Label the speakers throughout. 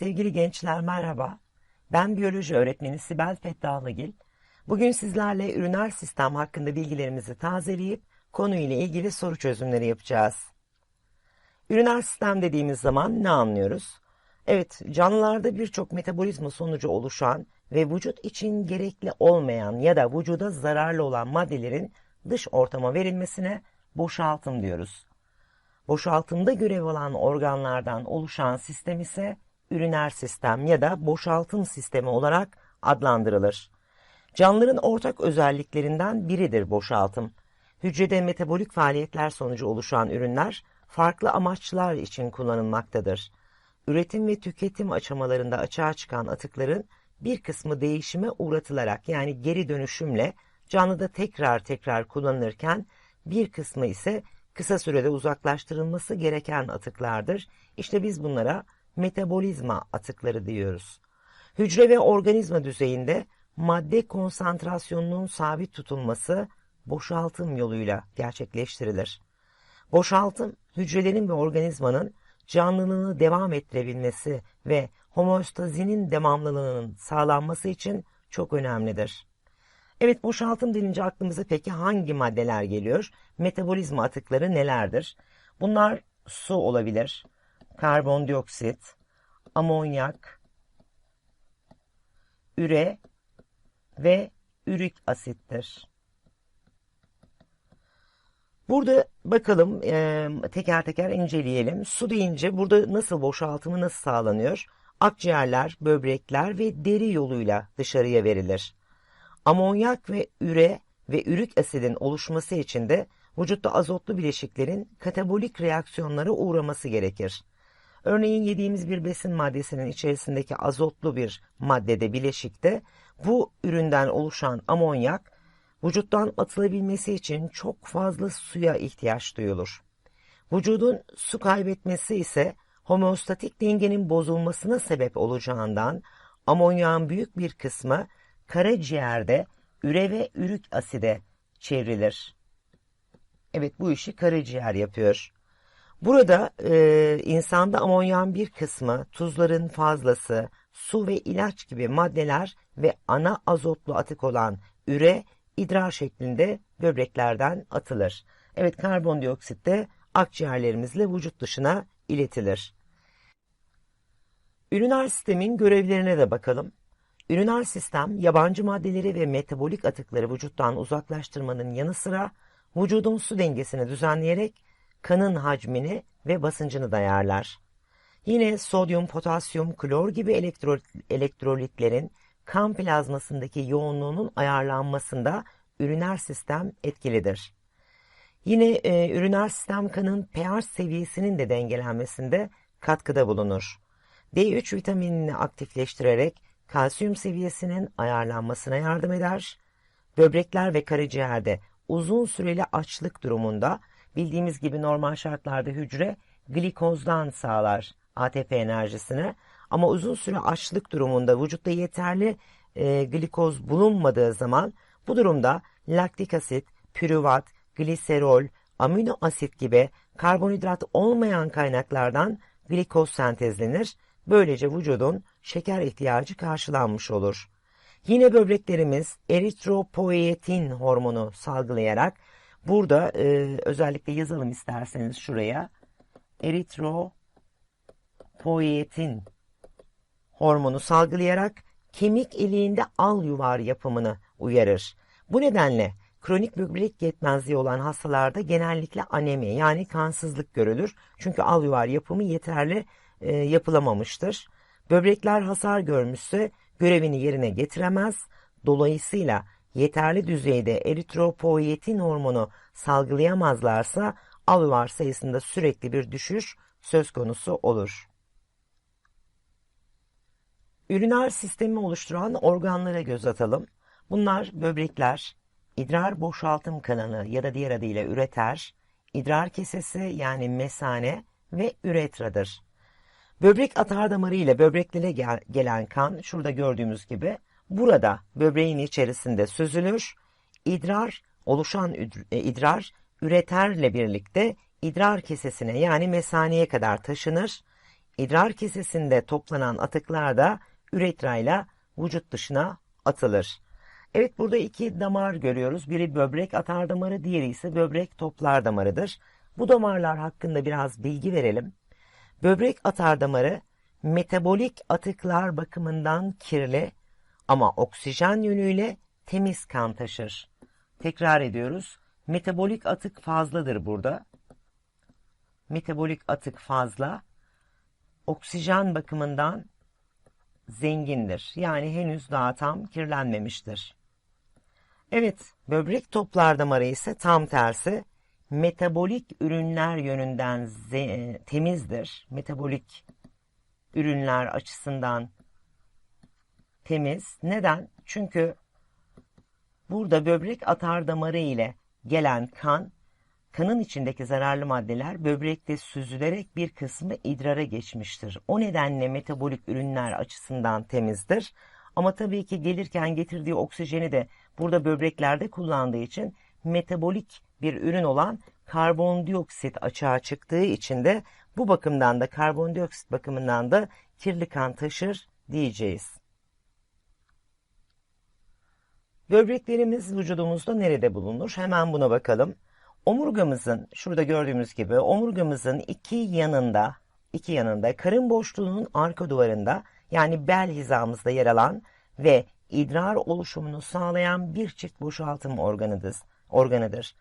Speaker 1: Sevgili gençler merhaba. Ben biyoloji öğretmeni Sibel Fettahlıgil. Bugün sizlerle üriner sistem hakkında bilgilerimizi tazeleyip konuyla ilgili soru çözümleri yapacağız. Üriner sistem dediğimiz zaman ne anlıyoruz? Evet, canlılarda birçok metabolizma sonucu oluşan ve vücut için gerekli olmayan ya da vücuda zararlı olan maddelerin dış ortama verilmesine boşaltım diyoruz. Boşaltımda görev alan organlardan oluşan sistem ise üriner sistem ya da boşaltım sistemi olarak adlandırılır. Canlıların ortak özelliklerinden biridir boşaltım. Hücrede metabolik faaliyetler sonucu oluşan ürünler farklı amaçlar için kullanılmaktadır. Üretim ve tüketim aşamalarında açığa çıkan atıkların bir kısmı değişime uğratılarak yani geri dönüşümle canlıda tekrar tekrar kullanılırken bir kısmı ise kısa sürede uzaklaştırılması gereken atıklardır. İşte biz bunlara metabolizma atıkları diyoruz. Hücre ve organizma düzeyinde madde konsantrasyonunun sabit tutulması boşaltım yoluyla gerçekleştirilir. Boşaltım, hücrelerin ve organizmanın canlılığını devam ettirebilmesi ve homeostazinin devamlılığının sağlanması için çok önemlidir. Evet boşaltım denince aklımıza peki hangi maddeler geliyor? Metabolizma atıkları nelerdir? Bunlar su olabilir, karbondioksit, amonyak, üre ve ürik asittir. Burada bakalım e, teker teker inceleyelim. Su deyince burada nasıl boşaltımı nasıl sağlanıyor? Akciğerler, böbrekler ve deri yoluyla dışarıya verilir. Amonyak ve üre ve ürik asidin oluşması için de vücutta azotlu bileşiklerin katabolik reaksiyonlara uğraması gerekir. Örneğin yediğimiz bir besin maddesinin içerisindeki azotlu bir maddede bileşikte bu üründen oluşan amonyak vücuttan atılabilmesi için çok fazla suya ihtiyaç duyulur. Vücudun su kaybetmesi ise homeostatik dengenin bozulmasına sebep olacağından amonyağın büyük bir kısmı karaciğerde üre ve ürik aside çevrilir. Evet bu işi karaciğer yapıyor. Burada e, insanda amonyan bir kısmı, tuzların fazlası, su ve ilaç gibi maddeler ve ana azotlu atık olan üre idrar şeklinde böbreklerden atılır. Evet karbondioksit de akciğerlerimizle vücut dışına iletilir. Üriner sistemin görevlerine de bakalım. Üriner sistem yabancı maddeleri ve metabolik atıkları vücuttan uzaklaştırmanın yanı sıra vücudun su dengesini düzenleyerek kanın hacmini ve basıncını dayarlar. Yine sodyum, potasyum, klor gibi elektro elektrolitlerin kan plazmasındaki yoğunluğunun ayarlanmasında üriner sistem etkilidir. Yine e, üriner sistem kanın pH seviyesinin de dengelenmesinde katkıda bulunur. D3 vitaminini aktifleştirerek kalsiyum seviyesinin ayarlanmasına yardım eder. Böbrekler ve karaciğerde uzun süreli açlık durumunda bildiğimiz gibi normal şartlarda hücre glikozdan sağlar ATP enerjisini ama uzun süre açlık durumunda vücutta yeterli e, glikoz bulunmadığı zaman bu durumda laktik asit, pürüvat, gliserol, amino asit gibi karbonhidrat olmayan kaynaklardan glikoz sentezlenir. Böylece vücudun şeker ihtiyacı karşılanmış olur. Yine böbreklerimiz eritropoietin hormonu salgılayarak burada e, özellikle yazalım isterseniz şuraya eritropoietin hormonu salgılayarak kemik iliğinde al yuvar yapımını uyarır. Bu nedenle kronik böbrek yetmezliği olan hastalarda genellikle anemi yani kansızlık görülür. Çünkü al yuvar yapımı yeterli e, yapılamamıştır. Böbrekler hasar görmüşse görevini yerine getiremez. Dolayısıyla yeterli düzeyde eritropoietin hormonu salgılayamazlarsa alüvar sayısında sürekli bir düşüş söz konusu olur. Üriner sistemi oluşturan organlara göz atalım. Bunlar böbrekler, idrar boşaltım kanalı ya da diğer adıyla üreter, idrar kesesi yani mesane ve üretradır. Böbrek atar damarı ile böbreklere gel gelen kan şurada gördüğümüz gibi burada böbreğin içerisinde süzülür. İdrar oluşan e, idrar üreterle birlikte idrar kesesine yani mesaneye kadar taşınır. idrar kesesinde toplanan atıklar da üretrayla vücut dışına atılır. Evet burada iki damar görüyoruz. Biri böbrek atar damarı, diğeri ise böbrek toplar damarıdır. Bu damarlar hakkında biraz bilgi verelim. Böbrek atar damarı metabolik atıklar bakımından kirli ama oksijen yönüyle temiz kan taşır. Tekrar ediyoruz. Metabolik atık fazladır burada. Metabolik atık fazla. Oksijen bakımından zengindir. Yani henüz daha tam kirlenmemiştir. Evet, böbrek toplar damarı ise tam tersi. Metabolik ürünler yönünden temizdir. Metabolik ürünler açısından temiz. Neden? Çünkü burada böbrek atar damarı ile gelen kan, kanın içindeki zararlı maddeler böbrekte süzülerek bir kısmı idrara geçmiştir. O nedenle metabolik ürünler açısından temizdir. Ama tabii ki gelirken getirdiği oksijeni de burada böbreklerde kullandığı için metabolik bir ürün olan karbondioksit açığa çıktığı için de bu bakımdan da karbondioksit bakımından da kirli kan taşır diyeceğiz. Böbreklerimiz vücudumuzda nerede bulunur? Hemen buna bakalım. Omurgamızın, şurada gördüğümüz gibi omurgamızın iki yanında, iki yanında karın boşluğunun arka duvarında yani bel hizamızda yer alan ve idrar oluşumunu sağlayan bir çift boşaltım organıdır. organıdır.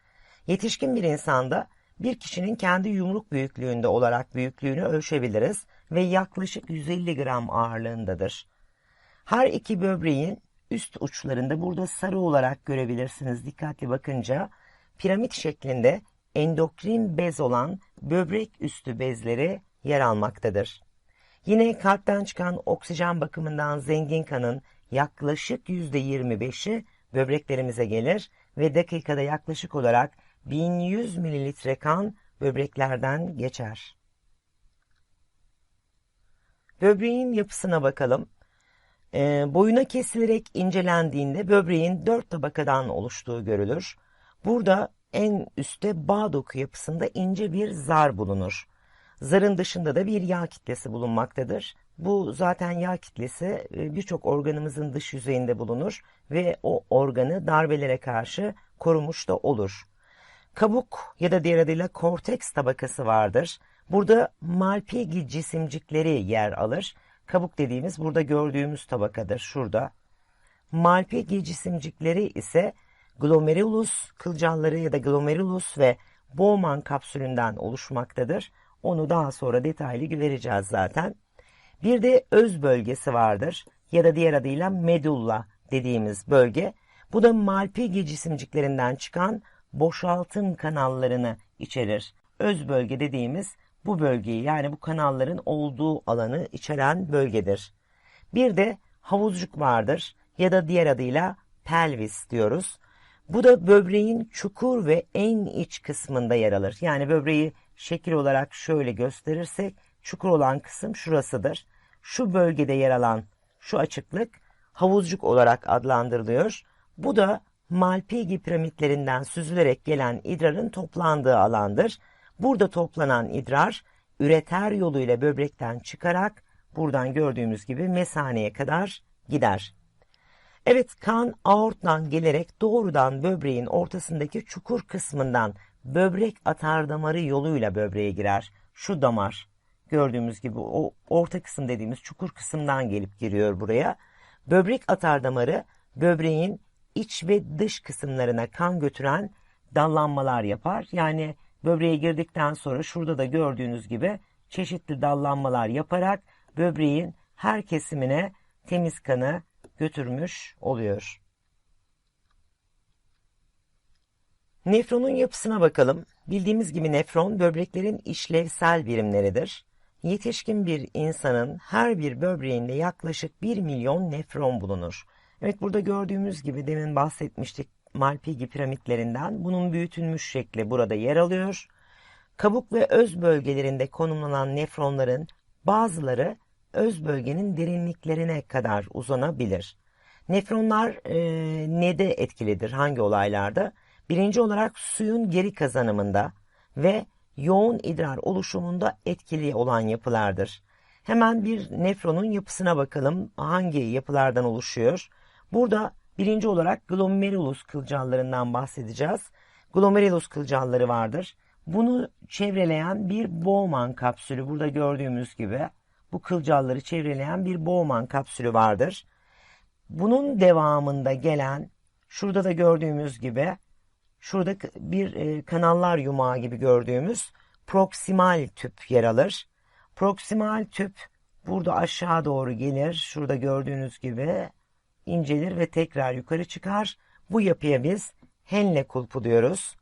Speaker 1: Yetişkin bir insanda bir kişinin kendi yumruk büyüklüğünde olarak büyüklüğünü ölçebiliriz ve yaklaşık 150 gram ağırlığındadır. Her iki böbreğin üst uçlarında burada sarı olarak görebilirsiniz dikkatli bakınca piramit şeklinde endokrin bez olan böbrek üstü bezleri yer almaktadır. Yine kalpten çıkan oksijen bakımından zengin kanın yaklaşık %25'i böbreklerimize gelir ve dakikada yaklaşık olarak 1100 mililitre kan böbreklerden geçer. Böbreğin yapısına bakalım. E, boyuna kesilerek incelendiğinde böbreğin dört tabakadan oluştuğu görülür. Burada en üstte bağ doku yapısında ince bir zar bulunur. Zarın dışında da bir yağ kitlesi bulunmaktadır. Bu zaten yağ kitlesi e, birçok organımızın dış yüzeyinde bulunur ve o organı darbelere karşı korumuş da olur. Kabuk ya da diğer adıyla korteks tabakası vardır. Burada Malpighi cisimcikleri yer alır. Kabuk dediğimiz burada gördüğümüz tabakadır şurada. Malpighi cisimcikleri ise glomerulus kılcalları ya da glomerulus ve Bowman kapsülünden oluşmaktadır. Onu daha sonra detaylı vereceğiz zaten. Bir de öz bölgesi vardır ya da diğer adıyla medulla dediğimiz bölge. Bu da Malpighi cisimciklerinden çıkan boşaltım kanallarını içerir. Öz bölge dediğimiz bu bölgeyi yani bu kanalların olduğu alanı içeren bölgedir. Bir de havuzcuk vardır ya da diğer adıyla pelvis diyoruz. Bu da böbreğin çukur ve en iç kısmında yer alır. Yani böbreği şekil olarak şöyle gösterirsek çukur olan kısım şurasıdır. Şu bölgede yer alan şu açıklık havuzcuk olarak adlandırılıyor. Bu da Malpighi piramitlerinden süzülerek gelen idrarın toplandığı alandır. Burada toplanan idrar üreter yoluyla böbrekten çıkarak buradan gördüğümüz gibi mesaneye kadar gider. Evet kan aorttan gelerek doğrudan böbreğin ortasındaki çukur kısmından böbrek atar damarı yoluyla böbreğe girer. Şu damar gördüğümüz gibi o orta kısım dediğimiz çukur kısımdan gelip giriyor buraya. Böbrek atar damarı böbreğin iç ve dış kısımlarına kan götüren dallanmalar yapar. Yani böbreğe girdikten sonra şurada da gördüğünüz gibi çeşitli dallanmalar yaparak böbreğin her kesimine temiz kanı götürmüş oluyor. Nefronun yapısına bakalım. Bildiğimiz gibi nefron böbreklerin işlevsel birimleridir. Yetişkin bir insanın her bir böbreğinde yaklaşık 1 milyon nefron bulunur. Evet burada gördüğümüz gibi demin bahsetmiştik Malpighi piramitlerinden. Bunun büyütülmüş şekli burada yer alıyor. Kabuk ve öz bölgelerinde konumlanan nefronların bazıları öz bölgenin derinliklerine kadar uzanabilir. Nefronlar e, ne etkilidir, hangi olaylarda? Birinci olarak suyun geri kazanımında ve yoğun idrar oluşumunda etkili olan yapılardır. Hemen bir nefronun yapısına bakalım. Hangi yapılardan oluşuyor? Burada birinci olarak glomerulus kılcallarından bahsedeceğiz. Glomerulus kılcalları vardır. Bunu çevreleyen bir Bowman kapsülü burada gördüğümüz gibi bu kılcalları çevreleyen bir Bowman kapsülü vardır. Bunun devamında gelen şurada da gördüğümüz gibi şurada bir e, kanallar yumağı gibi gördüğümüz proksimal tüp yer alır. Proksimal tüp burada aşağı doğru gelir. Şurada gördüğünüz gibi incelir ve tekrar yukarı çıkar. Bu yapıya biz Henle kulpu diyoruz.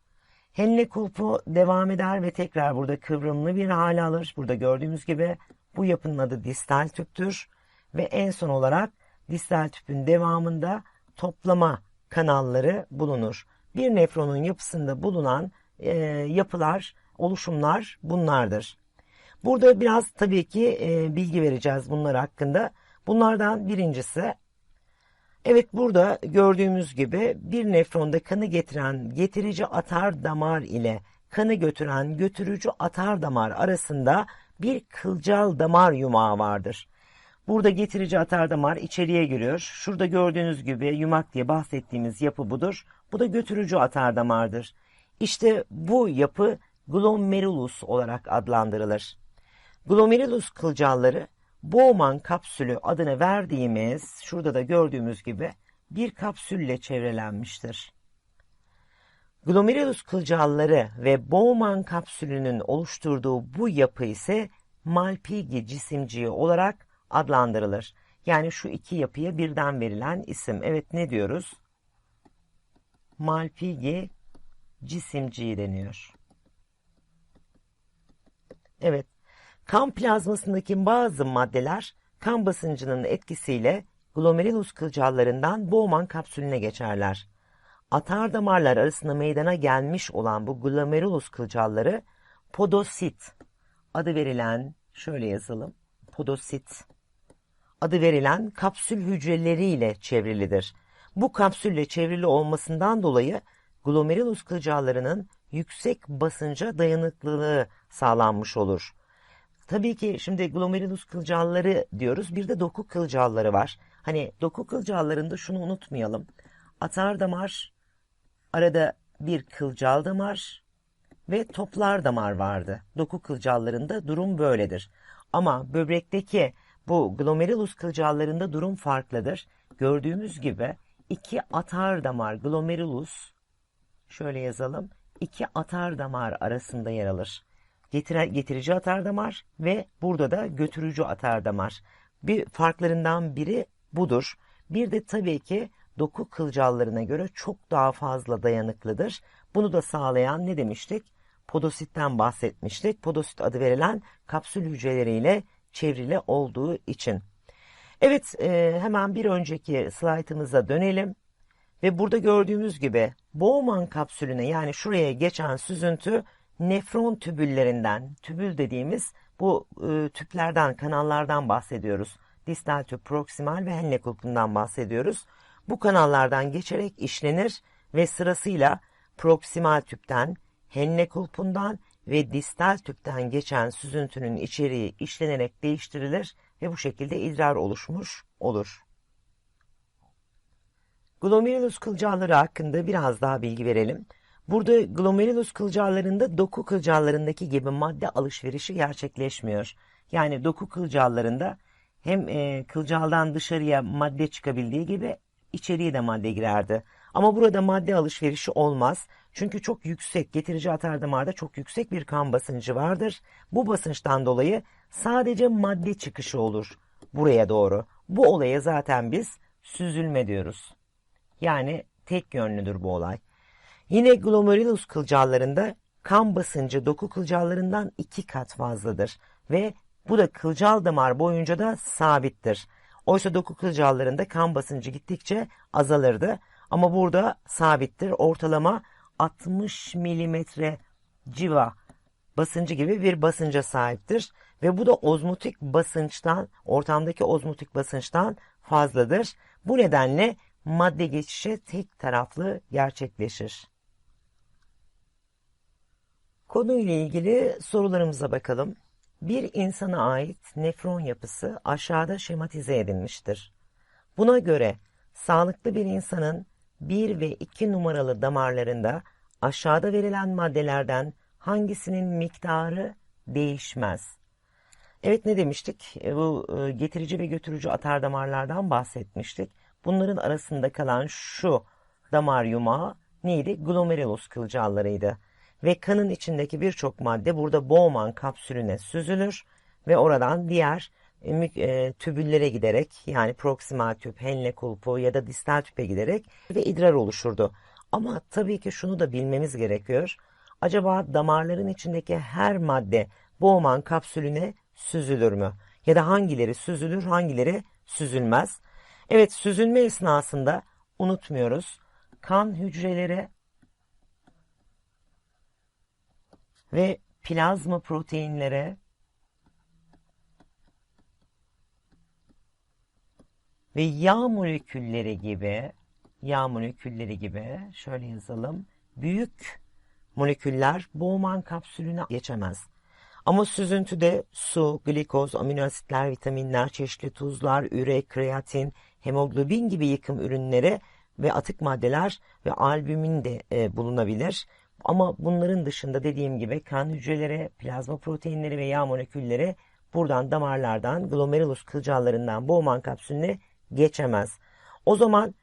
Speaker 1: Henle kulpu devam eder ve tekrar burada kıvrımlı bir hale alır. Burada gördüğümüz gibi bu yapının adı distal tüptür. Ve en son olarak distal tüpün devamında toplama kanalları bulunur. Bir nefronun yapısında bulunan e, yapılar, oluşumlar bunlardır. Burada biraz tabii ki e, bilgi vereceğiz bunlar hakkında. Bunlardan birincisi Evet burada gördüğümüz gibi bir nefronda kanı getiren getirici atar damar ile kanı götüren götürücü atar damar arasında bir kılcal damar yumağı vardır. Burada getirici atar damar içeriye giriyor. Şurada gördüğünüz gibi yumak diye bahsettiğimiz yapı budur. Bu da götürücü atar damardır. İşte bu yapı glomerulus olarak adlandırılır. Glomerulus kılcalları Bowman kapsülü adını verdiğimiz, şurada da gördüğümüz gibi bir kapsülle çevrelenmiştir. Glomerulus kılcalları ve Bowman kapsülünün oluşturduğu bu yapı ise Malpighi cisimciği olarak adlandırılır. Yani şu iki yapıya birden verilen isim. Evet ne diyoruz? Malpighi cisimciği deniyor. Evet Kan plazmasındaki bazı maddeler kan basıncının etkisiyle glomerulus kılcallarından Bowman kapsülüne geçerler. Atar damarlar arasında meydana gelmiş olan bu glomerulus kılcalları podosit adı verilen şöyle yazalım podosit adı verilen kapsül hücreleriyle çevrilidir. Bu kapsülle çevrili olmasından dolayı glomerulus kılcallarının yüksek basınca dayanıklılığı sağlanmış olur. Tabii ki şimdi glomerulus kılcalları diyoruz. Bir de doku kılcalları var. Hani doku kılcallarında şunu unutmayalım. Atar damar, arada bir kılcal damar ve toplar damar vardı. Doku kılcallarında durum böyledir. Ama böbrekteki bu glomerulus kılcallarında durum farklıdır. Gördüğümüz gibi iki atar damar glomerulus şöyle yazalım. iki atar damar arasında yer alır getire, getirici atardamar ve burada da götürücü atardamar. Bir farklarından biri budur. Bir de tabii ki doku kılcallarına göre çok daha fazla dayanıklıdır. Bunu da sağlayan ne demiştik? Podositten bahsetmiştik. Podosit adı verilen kapsül hücreleriyle çevrili olduğu için. Evet e, hemen bir önceki slaytımıza dönelim. Ve burada gördüğümüz gibi Bowman kapsülüne yani şuraya geçen süzüntü nefron tübüllerinden, tübül dediğimiz bu e, tüplerden, kanallardan bahsediyoruz. Distal tüp, proksimal ve Henle kulpundan bahsediyoruz. Bu kanallardan geçerek işlenir ve sırasıyla proksimal tüpten, Henle kulpundan ve distal tüpten geçen süzüntünün içeriği işlenerek değiştirilir ve bu şekilde idrar oluşmuş olur. Glomerulus kılcalları hakkında biraz daha bilgi verelim. Burada glomerulus kılcallarında doku kılcallarındaki gibi madde alışverişi gerçekleşmiyor. Yani doku kılcallarında hem e, kılcaldan dışarıya madde çıkabildiği gibi içeriye de madde girerdi. Ama burada madde alışverişi olmaz. Çünkü çok yüksek, getirici atar damarda çok yüksek bir kan basıncı vardır. Bu basınçtan dolayı sadece madde çıkışı olur buraya doğru. Bu olaya zaten biz süzülme diyoruz. Yani tek yönlüdür bu olay. Yine glomerulus kılcallarında kan basıncı doku kılcallarından iki kat fazladır ve bu da kılcal damar boyunca da sabittir. Oysa doku kılcallarında kan basıncı gittikçe azalırdı ama burada sabittir. Ortalama 60 milimetre civa basıncı gibi bir basınca sahiptir ve bu da ozmotik basınçtan, ortamdaki ozmotik basınçtan fazladır. Bu nedenle madde geçişi tek taraflı gerçekleşir. Konuyla ilgili sorularımıza bakalım. Bir insana ait nefron yapısı aşağıda şematize edilmiştir. Buna göre sağlıklı bir insanın 1 ve 2 numaralı damarlarında aşağıda verilen maddelerden hangisinin miktarı değişmez? Evet ne demiştik? E, bu e, getirici ve götürücü atar damarlardan bahsetmiştik. Bunların arasında kalan şu damar yumağı neydi? Glomerulus kılcallarıydı. Ve kanın içindeki birçok madde burada Bowman kapsülüne süzülür ve oradan diğer e, e, tübüllere giderek yani proksimal tüp, henle kulpu ya da distal tüpe giderek ve idrar oluşurdu. Ama tabii ki şunu da bilmemiz gerekiyor. Acaba damarların içindeki her madde Bowman kapsülüne süzülür mü? Ya da hangileri süzülür, hangileri süzülmez? Evet, süzülme esnasında unutmuyoruz. Kan hücreleri ve plazma proteinlere ve yağ molekülleri gibi yağ molekülleri gibi şöyle yazalım. Büyük moleküller Bowman kapsülüne geçemez. Ama süzüntüde su, glikoz, amino asitler, vitaminler, çeşitli tuzlar, üre, kreatin, hemoglobin gibi yıkım ürünleri ve atık maddeler ve albümin de e, bulunabilir. Ama bunların dışında dediğim gibi kan hücreleri, plazma proteinleri ve yağ molekülleri buradan damarlardan, glomerulus kılcallarından Bowman kapsülüne geçemez. O zaman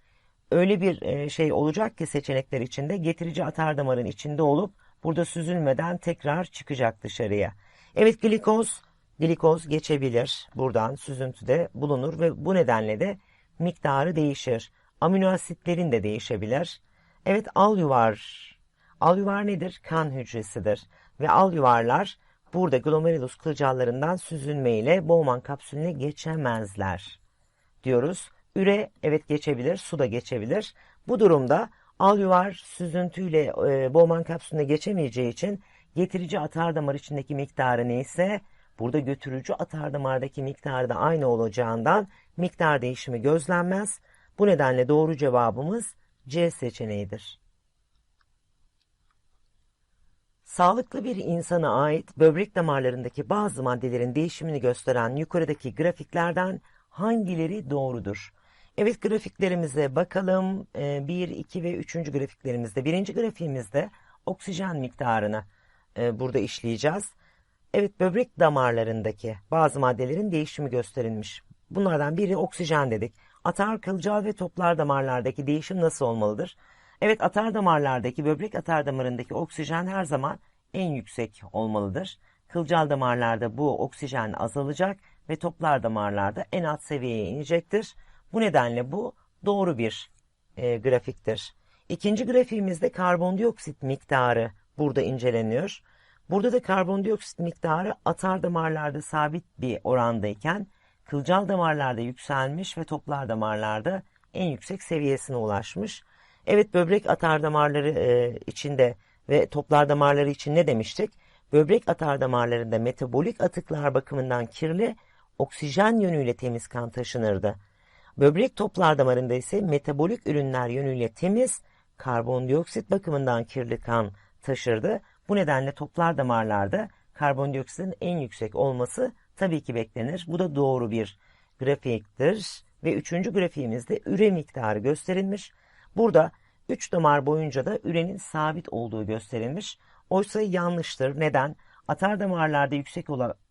Speaker 1: öyle bir e, şey olacak ki seçenekler içinde getirici atar damarın içinde olup burada süzülmeden tekrar çıkacak dışarıya. Evet glikoz, glikoz geçebilir buradan süzüntüde bulunur ve bu nedenle de miktarı değişir. Amino asitlerin de değişebilir. Evet al yuvar. Al yuvar nedir? Kan hücresidir. Ve al yuvarlar burada glomerulus kılcallarından süzülmeyle Bowman kapsülüne geçemezler diyoruz. Üre evet geçebilir, su da geçebilir. Bu durumda alüvar süzüntüyle e, Bowman kapsülüne geçemeyeceği için getirici atar damar içindeki miktarı neyse burada götürücü atar damardaki miktarı da aynı olacağından miktar değişimi gözlenmez. Bu nedenle doğru cevabımız C seçeneğidir. Sağlıklı bir insana ait böbrek damarlarındaki bazı maddelerin değişimini gösteren yukarıdaki grafiklerden hangileri doğrudur? Evet grafiklerimize bakalım. 1, ee, 2 ve 3. grafiklerimizde. Birinci grafiğimizde oksijen miktarını e, burada işleyeceğiz. Evet böbrek damarlarındaki bazı maddelerin değişimi gösterilmiş. Bunlardan biri oksijen dedik. Atar, kılcal ve toplar damarlardaki değişim nasıl olmalıdır? Evet atar damarlardaki böbrek atar damarındaki oksijen her zaman en yüksek olmalıdır. Kılcal damarlarda bu oksijen azalacak ve toplar damarlarda en alt seviyeye inecektir. Bu nedenle bu doğru bir e, grafiktir. İkinci grafiğimizde karbondioksit miktarı burada inceleniyor. Burada da karbondioksit miktarı atar damarlarda sabit bir orandayken kılcal damarlarda yükselmiş ve toplar damarlarda en yüksek seviyesine ulaşmış. Evet böbrek atar damarları e, içinde ve toplar damarları için ne demiştik? Böbrek atar damarlarında metabolik atıklar bakımından kirli, oksijen yönüyle temiz kan taşınırdı. Böbrek toplar damarında ise metabolik ürünler yönüyle temiz, karbondioksit bakımından kirli kan taşırdı. Bu nedenle toplar damarlarda karbondioksitin en yüksek olması tabii ki beklenir. Bu da doğru bir grafiktir. Ve üçüncü grafiğimizde üre miktarı gösterilmiş. Burada üç damar boyunca da ürenin sabit olduğu gösterilmiş. Oysa yanlıştır. Neden? Atar damarlarda yüksek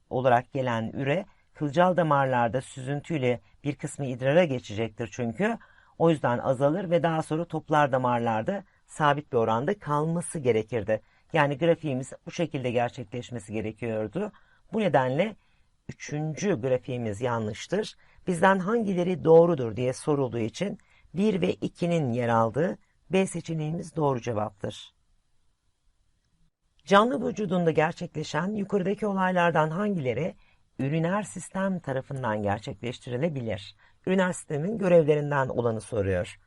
Speaker 1: olarak gelen üre kılcal damarlarda süzüntüyle bir kısmı idrara geçecektir çünkü. O yüzden azalır ve daha sonra toplar damarlarda sabit bir oranda kalması gerekirdi. Yani grafiğimiz bu şekilde gerçekleşmesi gerekiyordu. Bu nedenle üçüncü grafiğimiz yanlıştır. Bizden hangileri doğrudur diye sorulduğu için 1 ve 2'nin yer aldığı B seçeneğimiz doğru cevaptır. Canlı vücudunda gerçekleşen yukarıdaki olaylardan hangileri üriner sistem tarafından gerçekleştirilebilir. Üriner sistemin görevlerinden olanı soruyor.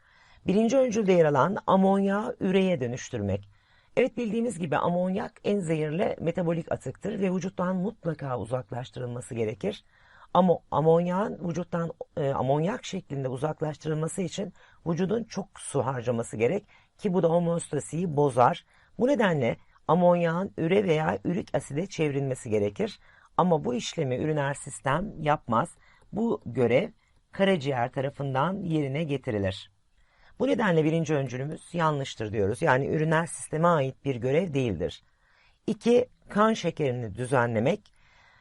Speaker 1: Birinci öncülde yer alan amonya üreye dönüştürmek. Evet bildiğimiz gibi amonyak en zehirli metabolik atıktır ve vücuttan mutlaka uzaklaştırılması gerekir. Ama amonyağın vücuttan e, amonyak şeklinde uzaklaştırılması için vücudun çok su harcaması gerek ki bu da homeostasiyi bozar. Bu nedenle amonyağın üre veya ürik aside çevrilmesi gerekir. Ama bu işlemi üriner sistem yapmaz. Bu görev karaciğer tarafından yerine getirilir. Bu nedenle birinci öncülümüz yanlıştır diyoruz. Yani üriner sisteme ait bir görev değildir. 2. Kan şekerini düzenlemek.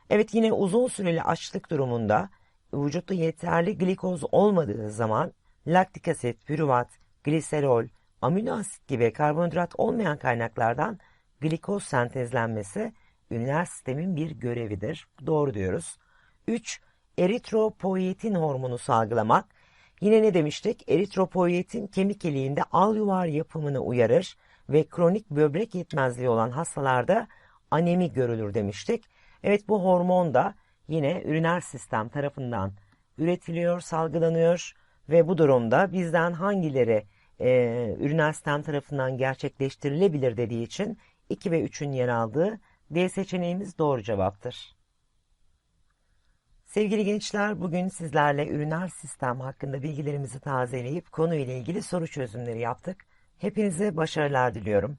Speaker 1: Evet yine uzun süreli açlık durumunda vücutta yeterli glikoz olmadığı zaman laktik asit, pürüvat, gliserol, amino asit gibi karbonhidrat olmayan kaynaklardan glikoz sentezlenmesi üriner sistemin bir görevidir. Doğru diyoruz. 3. Eritropoietin hormonu salgılamak. Yine ne demiştik? Eritropoietin kemik iliğinde al yuvar yapımını uyarır ve kronik böbrek yetmezliği olan hastalarda anemi görülür demiştik. Evet bu hormon da yine üriner sistem tarafından üretiliyor, salgılanıyor ve bu durumda bizden hangileri e, üriner sistem tarafından gerçekleştirilebilir dediği için 2 ve 3'ün yer aldığı D seçeneğimiz doğru cevaptır. Sevgili gençler, bugün sizlerle üriner sistem hakkında bilgilerimizi tazeleyip konuyla ilgili soru çözümleri yaptık. Hepinize başarılar diliyorum.